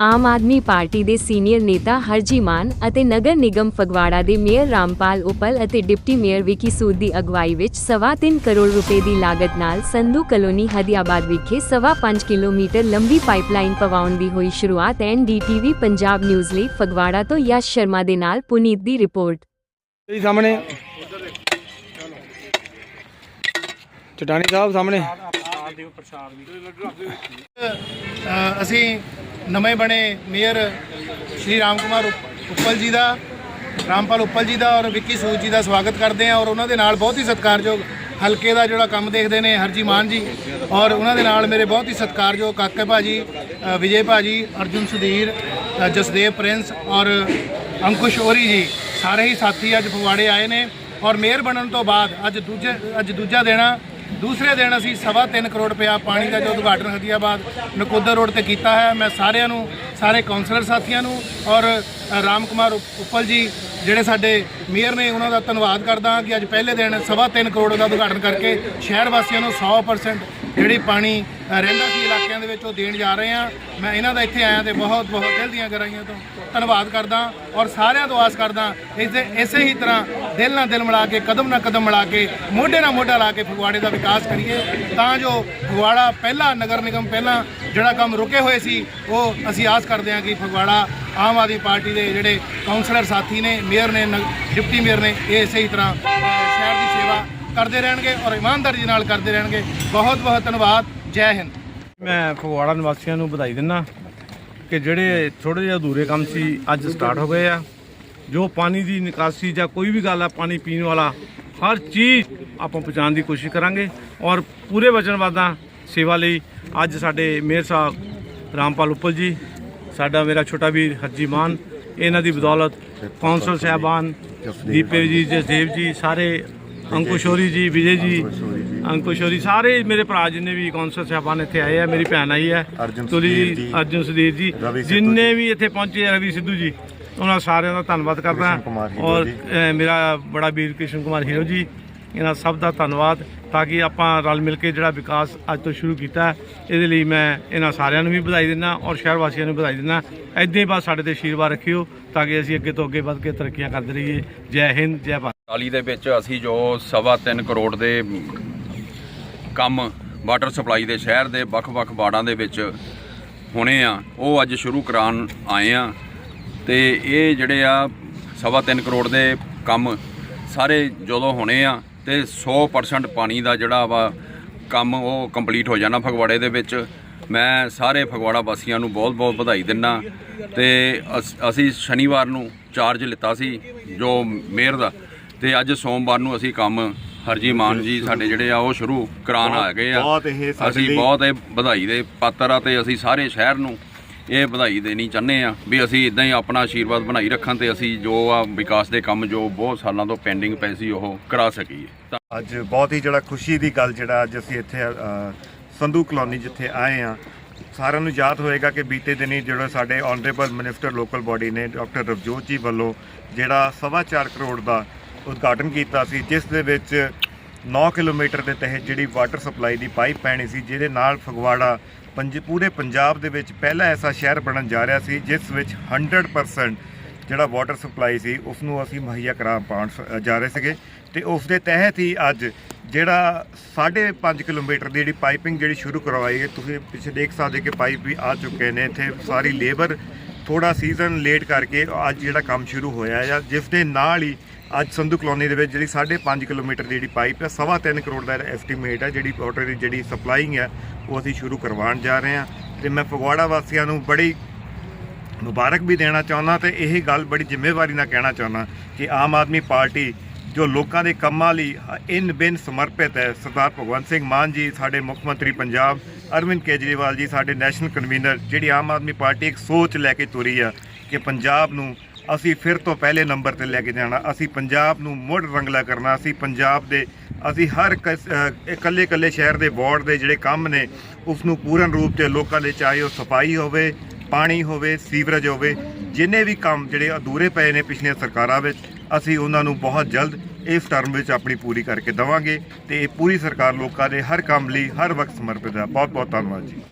Aam Aadmi party ਦੇ senior ਨੇਤਾ ਹਰਜੀ ਮਾਨ ਅਤੇ ਨਗਰ ਨਿਗਮ ਫਗਵਾੜਾ ਦੇ ਮੇਅਰ ਰਾਮਪਾਲ ਉਪਲ ਅਤੇ ਡਿਪਟੀ ਮੇਅਰ ਵਿਕੀ ਸੂਦ ਦੀ ਅਗਵਾਈ ਵਿੱਚ ਸਵਾ ਤਿੰਨ ਕਰੋੜ ਰੁਪਏ ਦੀ ਲਾਗਤ ਨਾਲ ਸੰਧੂ ਕਲੋਨੀ ਹਦੀਆਬਾਦ ਵਿਖੇ ਸਵਾ ਪੰਜ ਕਿਲੋਮੀਟਰ ਲੰਬੀ ਪਾਈਪਲਾਈਨ ਪਵਾਉਣ ਦੀ ਹੋਈ ਸ਼ੁਰੂਆਤ ਐਨਡੀਟੀਵੀ ਪੰਜਾਬ ਨਿਊਜ਼ ਲਈ ਫਗਵਾੜਾ ਤੋਂ ਯਸ਼ ਸ਼ਰਮਾ ਦੇ ਨਾਲ ਪੁਨੀਤ ਦੀ ਰਿਪੋਰਟ। ਜੀ ਸਾਹਮਣੇ। ਚਟਾਨੀ ਸਾਹਿਬ ਸਾਹਮਣੇ। ਅ, ਅਸੀਂ ਨਵੇਂ ਬਣੇ ਮੇਅਰ ਸ਼੍ਰੀ ਰਾਮ ਕੁਮਾਰ ਉਪ- ਉੱਪਲ ਜੀ ਦਾ ਰਾਮਪਾਲ ਉੱਪਲ ਜੀ ਦਾ ਔਰ ਵਿੱਕੀ ਸੂਦ ਜੀ ਦਾ ਸਵਾਗਤ ਕਰਦੇ ਹਾਂ ਔਰ ਉਹਨਾਂ ਦੇ ਨਾਲ ਬਹੁਤ ਹੀ ਸਤਿਕਾਰਯੋਗ ਹਲਕੇ ਦਾ ਜਿਹੜਾ ਕੰਮ ਦੇਖਦੇ ਨੇ ਹਰਜੀ ਮਾਨ ਜੀ ਔਰ ਉਹਨਾਂ ਦੇ ਨਾਲ ਮੇਰੇ ਬਹੁਤ ਹੀ ਸਤਿਕਾਰਯੋਗ ਕਾਕੇ ਭਾਜੀ ਅ, ਵਿਜੇ ਭਾਜੀ ਅਰਜੁਨ ਸੁਧੀਰ ਜਸਦੇਵ ਪ੍ਰਿੰਸ ਔਰ ਅੰਕੁਸ਼ ਔਰੀ ਜੀ ਸਾਰੇ ਹੀ ਸਾਥੀ ਅੱਜ ਫਗਵਾੜੇ ਆਏ ਨੇ ਔਰ ਮੇਅਰ ਬਣਨ ਤੋਂ ਬਾਅਦ ਅੱਜ ਦੂਜੇ ਅੱਜ ਦੂਜਾ ਦਿਨ ਆ। ਦੂਸਰੇ ਦਿਨ ਅਸੀਂ ਸਵਾ ਤਿੰਨ ਕਰੋੜ ਰੁਪਇਆ ਪਾਣੀ ਦਾ ਜੋ ਉਦਘਾਟਨ ਹਦੀਆਬਾਦ ਨਕੋਦਰ ਰੋਡ ਤੇ ਕੀਤਾ ਹੈ। ਮੈਂ ਸਾਰਿਆਂ ਨੂੰ, ਸਾਰੇ ਕਾਉਂਸਲਰ ਸਾਥੀਆਂ ਨੂੰ ਔਰ ਰਾਮ ਕੁਮਾਰ ਉੱਪਲ ਜੀ ਜਿਹੜੇ ਸਾਡੇ ਮੇਅਰ ਨੇ, ਉਹਨਾਂ ਦਾ ਧੰਨਵਾਦ ਕਰਦਾ ਕਿ ਅੱਜ ਪਹਿਲੇ ਦਿਨ ਸਵਾ ਤਿੰਨ ਕਰੋੜ ਦਾ ਉਦਘਾਟਨ ਕਰਕੇ ਸ਼ਹਿਰ ਵਾਸੀਆਂ ਨੂੰ 100% ਜਿਹੜੀ ਪਾਣੀ ਰਹਿੰਦਾ ਸੀ ਇਲਾਕਿਆਂ ਦੇ ਵਿੱਚ ਉਹ ਦੇਣ ਜਾ ਰਹੇ ਆ ਮੈਂ ਇਹਨਾਂ ਦਾ ਇੱਥੇ ਆਇਆ ਤੇ ਬਹੁਤ ਬਹੁਤ ਦਿਲ ਦੀਆਂ ਗਹਿਰਾਈਆਂ ਤੋਂ ਧੰਨਵਾਦ ਕਰਦਾ ਔਰ ਸਾਰਿਆਂ ਤੋਂ ਆਸ ਕਰਦਾ, ਇਸ ਦੇ ਇਸੇ ਹੀ ਤਰ੍ਹਾਂ ਦਿਲ ਨਾਲ ਦਿਲ ਮਿਲਾ ਕੇ, ਕਦਮ ਨਾਲ ਕਦਮ ਮਿਲਾ ਕੇ, ਮੋਢੇ ਨਾਲ ਮੋਢਾ ਲਾ ਕੇ ਫਗਵਾੜੇ ਦਾ ਵਿਕਾਸ ਕਰੀਏ। ਤਾਂ ਜੋ ਫਗਵਾੜਾ ਪਹਿਲਾ ਨਗਰ ਨਿਗਮ ਪਹਿਲਾਂ ਜਿਹੜਾ ਕੰਮ ਰੁਕੇ ਹੋਏ ਸੀ, ਉਹ ਅਸੀਂ ਆਸ ਕਰਦੇ ਹਾਂ ਕਿ ਫਗਵਾੜਾ ਆਮ ਆਦਮੀ ਪਾਰਟੀ ਦੇ ਜਿਹੜੇ ਕਾਉਂਸਲਰ ਸਾਥੀ ਨੇ, ਮੇਅਰ ਨੇ, ਨਗ- ਡਿਪਟੀ ਮੇਅਰ ਨੇ, ਇਹ ਇਸੇ ਹੀ ਤਰ੍ਹਾਂ ਕਰਦੇ ਰਹਿਣਗੇ ਔਰ ਇਮਾਨਦਾਰੀ ਦੇ ਨਾਲ ਕਰਦੇ ਰਹਿਣਗੇ। ਬਹੁਤ ਬਹੁਤ ਧੰਨਵਾਦ। ਜੈ ਹਿੰਦ। ਮੈਂ ਫਗਵਾੜਾ ਨਿਵਾਸੀਆਂ ਨੂੰ ਵਧਾਈ ਦਿੰਦਾ ਕਿ ਜਿਹੜੇ ਥੋੜੇ ਜਿਹਾ ਅਧੂਰੇ ਕੰਮ ਸੀ ਅੱਜ ਸਟਾਰਟ ਹੋ ਗਏ ਆ। ਜੋ ਪਾਣੀ ਦੀ ਨਿਕਾਸੀ ਜਾਂ ਕੋਈ ਵੀ ਗੱਲ ਆ ਪਾਣੀ ਪੀਣ ਵਾਲਾ ਹਰ ਚੀਜ਼ ਆਪਾਂ ਪਹੁੰਚਾਉਣ ਦੀ ਕੋਸ਼ਿਸ਼ ਕਰਾਂਗੇ ਔਰ ਪੂਰੇ ਵਚਨਵਾਦਾਂ ਸੇਵਾ ਲਈ ਅੱਜ ਸਾਡੇ ਮੇਅਰ ਸਾਹਿਬ ਰਾਮਪਾਲ ਉੱਪਲ ਜੀ ਸਾਡਾ ਮੇਰਾ ਛੋਟਾ ਵੀਰ ਹਰਜੀ ਮਾਨ ਇਹਨਾਂ ਦੀ ਬਦੌਲਤ ਕੌਂਸਲ ਸਾਹਿਬਾਨ ਦੀਪੇ ਜੀ ਜਸਦੇਵ ਜੀ ਸਾਰੇ ਅੰਕੁਸ਼ੋਰੀ ਜੀ। ਵਿਜੇ ਜੀ। ਅੰਕੁਸ਼ੋਰੀ ਸਾਰੇ ਮੇਰੇ ਭਰਾ ਜਿੰਨੇ ਵੀ ਕੌਂਸਲ ਸਾਹਿਬਾਨ ਇੱਥੇ ਆਏ ਆ ਮੇਰੀ ਭੈਣ ਆਈ ਹੈ ਅਰਜੁਨ ਤੁਲੀ ਅਰਜੁਨ ਸੁਧੀਰ ਜੀ ਜਿੰਨੇ। ਵੀ ਇੱਥੇ ਪਹੁੰਚੇ ਰਵੀ ਸਿੱਧੂ ਜੀ ਉਹਨਾਂ ਸਾਰਿਆਂ ਦਾ ਧੰਨਵਾਦ ਕਰਦਾ। ਔਰ ਮੇਰਾ ਬੜਾ ਵੀਰ ਕ੍ਰਿਸ਼ਨ ਕੁਮਾਰ ਹੀਰੋ ਜੀ ਇਹਨਾਂ ਸਭ ਦਾ ਧੰਨਵਾਦ ਤਾਂ ਕਿ ਆਪਾਂ ਰਲ ਮਿਲ ਕੇ ਜਿਹੜਾ ਵਿਕਾਸ ਅੱਜ ਤੋਂ ਸ਼ੁਰੂ ਕੀਤਾ ਇਹਦੇ ਲਈ ਮੈਂ ਇਹਨਾਂ ਸਾਰਿਆਂ ਨੂੰ ਵੀ ਵਧਾਈ ਦਿੰਦਾ ਔਰ ਸ਼ਹਿਰ ਵਾਸੀਆਂ ਨੂੰ ਵਧਾਈ ਦਿੰਦਾ। ਐਦਾਂ ਹੀ ਬਸ ਸਾਡੇ ਤੇ ਆਸ਼ੀਰਵਾਦ ਰੱਖਿਓ ਤਾਂ ਕਿ ਅਸੀਂ ਅੱਗੇ ਤੋਂ ਅੱਗੇ ਵੱਧ ਕੇ ਤਰੱਕੀਆਂ ਕਰਦੇ ਰਹੀਏ। ਜੈ ਹਿੰਦ ਜੈ ਭਾਰਤ। ਟਾਲੀ ਦੇ ਵਿੱਚ ਅਸੀਂ ਜੋ ਸਵਾ ਤਿੰਨ ਕਰੋੜ ਦੇ ਕੰਮ ਵਾਟਰ ਸਪਲਾਈ ਦੇ ਸ਼ਹਿਰ ਦੇ ਵੱਖ-ਵੱਖ ਵਾਰਡਾਂ ਦੇ ਵਿੱਚ ਹੋਣੇ ਆ, ਉਹ ਅੱਜ ਸ਼ੁਰੂ ਕਰਾਉਣ ਆਏ ਆ। ਤੇ ਇਹ ਜਿਹੜੇ ਆ ਸਵਾ ਤਿੰਨ ਕਰੋੜ ਦੇ ਕੰਮ ਸਾਰੇ ਜਦੋਂ ਹੋਣੇ ਆ ਤੇ 100% ਪਾਣੀ ਦਾ ਜਿਹੜਾ ਵਾ ਕੰਮ ਉਹ ਕੰਪਲੀਟ ਹੋ ਜਾਣਾ ਫਗਵਾੜੇ ਦੇ ਵਿੱਚ। ਮੈਂ ਸਾਰੇ ਫਗਵਾੜਾ ਵਾਸੀਆਂ ਨੂੰ ਬਹੁਤ-ਬਹੁਤ ਵਧਾਈ ਦਿੰਦਾ ਤੇ ਅਸ- ਅਸੀਂ ਸ਼ਨੀਵਾਰ ਨੂੰ ਚਾਰਜ ਲਿੱਤਾ ਸੀ, ਜੋ ਮੇਅਰ ਦਾ ਤੇ ਅੱਜ ਸੋਮਵਾਰ ਨੂੰ ਅਸੀਂ ਕੰਮ ਹਰਜੀ ਮਾਨ ਜੀ ਸਾਡੇ ਜਿਹੜੇ ਆ ਉਹ ਸ਼ੁਰੂ ਕਰਾਉਣ ਆ ਗਏ ਆ। ਬਹੁਤ ਇਹ ਸਾਡੇ ਅਸੀਂ ਬਹੁਤ ਇਹ ਵਧਾਈ ਦੇ ਪਾਤਰ ਆ ਤੇ ਅਸੀਂ ਸਾਰੇ ਸ਼ਹਿਰ ਨੂੰ ਇਹ ਵਧਾਈ ਦੇਣੀ ਚਾਹੁੰਦੇ ਆ ਵੀ ਅਸੀਂ ਇਦਾਂ ਹੀ ਆਪਣਾ ਆਸ਼ੀਰਵਾਦ ਬਣਾਈ ਰੱਖਾਂ ਤੇ ਅਸੀਂ ਜੋ ਆ ਵਿਕਾਸ ਦੇ ਕੰਮ ਜੋ ਬਹੁਤ ਸਾਲਾਂ ਤੋਂ ਪੈਂਡਿੰਗ ਪਏ ਸੀ ਉਹ ਕਰਾ ਸਕੀਏ। ਅੱਜ ਬਹੁਤ ਹੀ ਜਿਹੜਾ ਖੁਸ਼ੀ ਦੀ ਗੱਲ ਜਿਹੜਾ ਅੱਜ ਅਸੀਂ ਇੱਥੇ ਸੰਧੂ ਕਲੋਨੀ ਜਿੱਥੇ ਆਏ ਆ ਸਾਰਿਆਂ ਨੂੰ ਯਾਦ ਹੋਏਗਾ ਕਿ ਬੀਤੇ ਦਿਨੀ ਜਿਹੜਾ ਸਾਡੇ ਆਨਰੇਬਲ ਮਿਨਿਸਟਰ ਲੋਕਲ ਬਾਡੀ ਨੇ ਡਾਕਟਰ ਰਵਜੋਤ ਜੀ ਵੱਲੋਂ ਜਿਹੜਾ ਸਵਾ ਚਾਰ ਕਰੋੜ ਦਾ ਉਦਘਾਟਨ ਕੀਤਾ ਸੀ, ਜਿਸ ਦੇ ਵਿੱਚ 9 ਕਿਲੋਮੀਟਰ ਦੇ ਤਹਿਤ ਜਿਹੜੀ ਵਾਟਰ ਸਪਲਾਈ ਦੀ ਪਾਈਪ ਪੈਣੀ ਸੀ, ਜਿਹਦੇ ਨਾਲ ਫਗਵਾੜਾ ਪੰਜ, ਪੂਰੇ ਪੰਜਾਬ ਦੇ ਵਿੱਚ ਪਹਿਲਾ ਐਸਾ ਸ਼ਹਿਰ ਬਣਨ ਜਾ ਰਿਹਾ ਸੀ, ਜਿਸ ਵਿੱਚ 100% ਜਿਹੜਾ ਵਾਟਰ ਸਪਲਾਈ ਸੀ ਉਸ ਨੂੰ ਅਸੀਂ ਮੁਹੱਈਆ ਕਰਾ ਪਾਉਣ ਸ- ਜਾ ਰਹੇ ਸੀਗੇ ਤੇ ਉਸ ਦੇ ਤਹਿਤ ਹੀ ਅੱਜ ਜਿਹੜਾ 5.5 ਕਿਲੋਮੀਟਰ ਦੀ ਜਿਹੜੀ ਪਾਈਪਿੰਗ ਜਿਹੜੀ ਸ਼ੁਰੂ ਕਰਵਾਈ ਹੈ ਤੁਸੀਂ ਪਿੱਛੇ ਦੇਖ ਸਕਦੇ ਕਿ ਪਾਈਪ ਵੀ ਆ ਚੁੱਕੇ ਨੇ, ਇੱਥੇ ਸਾਰੀ ਲੇਬਰ ਥੋੜਾ ਸੀਜ਼ਨ ਲੇਟ ਕਰਕੇ ਅੱਜ ਜਿਹੜਾ ਕੰਮ ਸ਼ੁਰੂ ਹੋਇਆ ਹੈ ਜਿਸ ਦੇ ਨਾਲ ਹੀ ਅੱਜ ਸੰਧੂ ਕਲੋਨੀ ਦੇ ਵਿੱਚ ਜਿਹੜੀ 5.5 ਕਿਲੋਮੀਟਰ ਦੀ ਜਿਹੜੀ ਪਾਈਪ ਹੈ ਸਵਾ ਤਿੰਨ ਕਰੋੜ ਦਾ ਐਸਟੀਮੇਟ ਹੈ ਜਿਹੜੀ ਵਾਟਰ ਦੀ ਜਿਹੜੀ ਸਪਲਾਈਂਗ ਹੈ ਉਹ ਅਸੀਂ ਸ਼ੁਰੂ ਕਰਵਾਉਣ ਜਾ ਰਹੇ ਹਾਂ। ਤੇ ਮੈਂ ਫਗਵਾੜਾ ਵਾਸੀਆਂ ਨੂੰ ਬੜੀ ਮੁਬਾਰਕ ਵੀ ਦੇਣਾ ਚਾਹੁੰਦਾ ਤੇ ਇਹ ਗੱਲ ਬੜੀ ਜ਼ਿੰਮੇਵਾਰੀ ਨਾਲ ਕਹਿਣਾ ਚਾਹੁੰਦਾ ਕਿ ਆਮ ਆਦਮੀ ਪਾਰਟੀ ਜੋ ਲੋਕਾਂ ਦੇ ਕੰਮਾਂ ਲਈ ਇਨ ਬਿਨ ਸਮਰਪਿਤ ਹੈ, ਸਰਦਾਰ ਭਗਵੰਤ ਸਿੰਘ ਮਾਨ ਜੀ, ਸਾਡੇ ਮੁੱਖ ਮੰਤਰੀ ਪੰਜਾਬ, ਅਰਵਿੰਦ ਕੇਜਰੀਵਾਲ ਜੀ, ਸਾਡੇ ਨੈਸ਼ਨਲ ਕਨਵੀਨਰ, ਜਿਹੜੀ ਆਮ ਆਦਮੀ ਪਾਰਟੀ ਇੱਕ ਸੋਚ ਲੈ ਕੇ ਤੁਰੀ ਆ ਕਿ ਪੰਜਾਬ ਨੂੰ ਅਸੀਂ ਫਿਰ ਤੋਂ ਪਹਿਲੇ ਨੰਬਰ ਤੇ ਲੈ ਕੇ ਜਾਣਾ, ਅਸੀਂ ਪੰਜਾਬ ਨੂੰ ਮੁੜ ਰੰਗਲਾ ਕਰਨਾ, ਅਸੀਂ ਪੰਜਾਬ ਦੇ, ਅਸੀਂ ਹਰ ਕਸ- ਇਕੱਲੇ ਇਕੱਲੇ ਸ਼ਹਿਰ ਦੇ ਵਾਰਡ ਦੇ ਜਿਹੜੇ ਕੰਮ ਨੇ ਉਸ ਨੂੰ ਪੂਰਨ ਰੂਪ 'ਤੇ ਲੋਕਾਂ ਦੇ ਚਾਹੇ ਉਹ ਸਫ਼ਾਈ ਹੋਵੇ, ਪਾਣੀ ਹੋਵੇ, ਸੀਵਰੇਜ ਹੋਵੇ ਜਿੰਨੇ ਵੀ ਕੰਮ ਜਿਹੜੇ ਅਧੂਰੇ ਪਏ ਨੇ ਪਿਛਲੀਆਂ ਸਰਕਾਰਾਂ ਵਿੱਚ, ਅਸੀਂ ਉਹਨਾਂ ਨੂੰ ਬਹੁਤ ਜਲਦ ਇਸ ਟਰਮ ਵਿੱਚ ਆਪਣੀ ਪੂਰੀ ਕਰਕੇ ਦਵਾਂਗੇ ਤੇ ਇਹ ਪੂਰੀ ਸਰਕਾਰ ਲੋਕਾਂ ਦੇ ਹਰ ਕੰਮ ਲਈ, ਹਰ ਵਕਤ ਸਮਰਪਿਤ ਹੈ। ਬਹੁਤ ਬਹੁਤ ਧੰਨਵਾਦ ਜੀ।